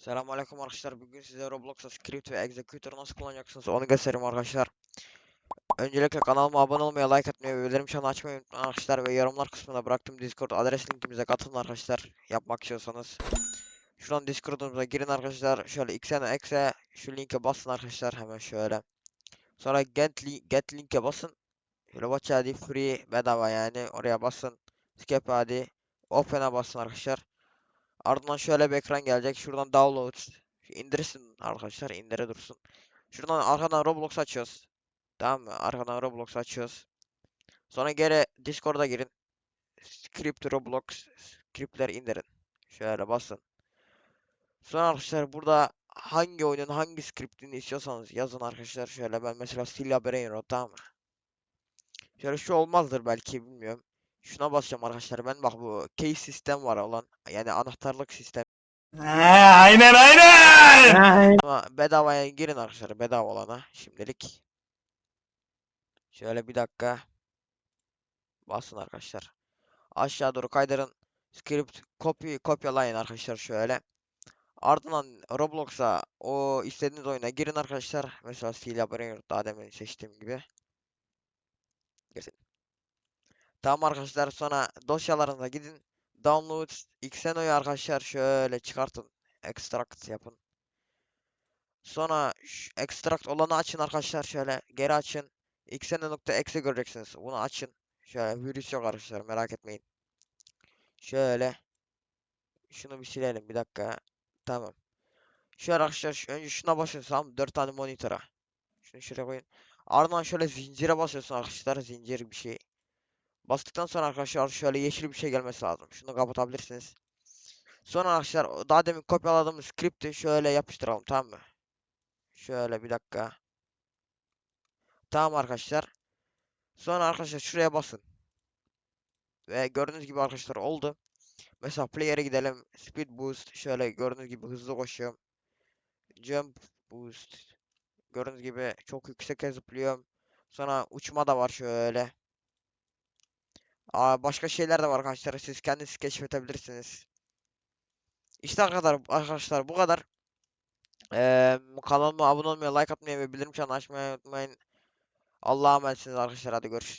Selamünaleyküm arkadaşlar. Bugün size Roblox'ta script ve executor nasıl kullanacaksınız onu göstereyim arkadaşlar. Öncelikle kanalıma abone olmayı, like atmayı ve bildirim çanını açmayı unutmayın arkadaşlar ve yorumlar kısmına bıraktığım Discord adres linkimize katılın arkadaşlar yapmak istiyorsanız. Şuradan Discord'umuza girin arkadaşlar. Şöyle x'e exe şu linke basın arkadaşlar hemen şöyle. Sonra get, li get linke basın. Şöyle watch free bedava yani oraya basın. Skip ID open'a basın arkadaşlar. Ardından şöyle bir ekran gelecek. Şuradan download. İndirsin arkadaşlar. indire dursun. Şuradan arkadan Roblox açıyoruz. Tamam mı? Arkadan Roblox açıyoruz. Sonra geri Discord'a girin. Script Roblox scriptleri indirin. Şöyle basın. Sonra arkadaşlar burada hangi oyunun hangi scriptini istiyorsanız yazın arkadaşlar. Şöyle ben mesela Silla Brainrot tamam mı? Şöyle şu olmazdır belki bilmiyorum. Şuna basacağım arkadaşlar. Ben bak bu case sistem var olan yani anahtarlık sistem. aynen aynen. Ama bedavaya girin arkadaşlar bedava olana şimdilik. Şöyle bir dakika. Basın arkadaşlar. Aşağı doğru kaydırın. Script copy kopyalayın arkadaşlar şöyle. Ardından Roblox'a o istediğiniz oyuna girin arkadaşlar. Mesela Steel Brain daha demin seçtiğim gibi. Girsin. Tamam arkadaşlar sonra dosyalarınıza gidin. Download Xeno'yu arkadaşlar şöyle çıkartın. Extract yapın. Sonra extract olanı açın arkadaşlar şöyle geri açın. xn.exe göreceksiniz. Bunu açın. Şöyle virüs yok arkadaşlar merak etmeyin. Şöyle. Şunu bir silelim bir dakika. Tamam. Şu arkadaşlar önce şuna basıyorsun tamam 4 tane monitöre. Şunu şuraya koyun. Ardından şöyle zincire basıyorsun arkadaşlar zincir bir şey. Bastıktan sonra arkadaşlar şöyle yeşil bir şey gelmesi lazım. Şunu kapatabilirsiniz. Sonra arkadaşlar daha demin kopyaladığımız script'i şöyle yapıştıralım tamam mı? Şöyle bir dakika. Tamam arkadaşlar. Sonra arkadaşlar şuraya basın. Ve gördüğünüz gibi arkadaşlar oldu. Mesela player'e gidelim. Speed boost. Şöyle gördüğünüz gibi hızlı koşuyorum. Jump boost. Gördüğünüz gibi çok yükseğe zıplıyorum. Sonra uçma da var şöyle. Aa, başka şeyler de var arkadaşlar. Siz kendiniz keşfedebilirsiniz. İşte arkadaşlar, arkadaşlar bu kadar. Eee kanalıma abone olmayı, like atmayı ve bildirim çanını açmayı unutmayın. Allah'a emanetsiniz arkadaşlar. Hadi görüşürüz.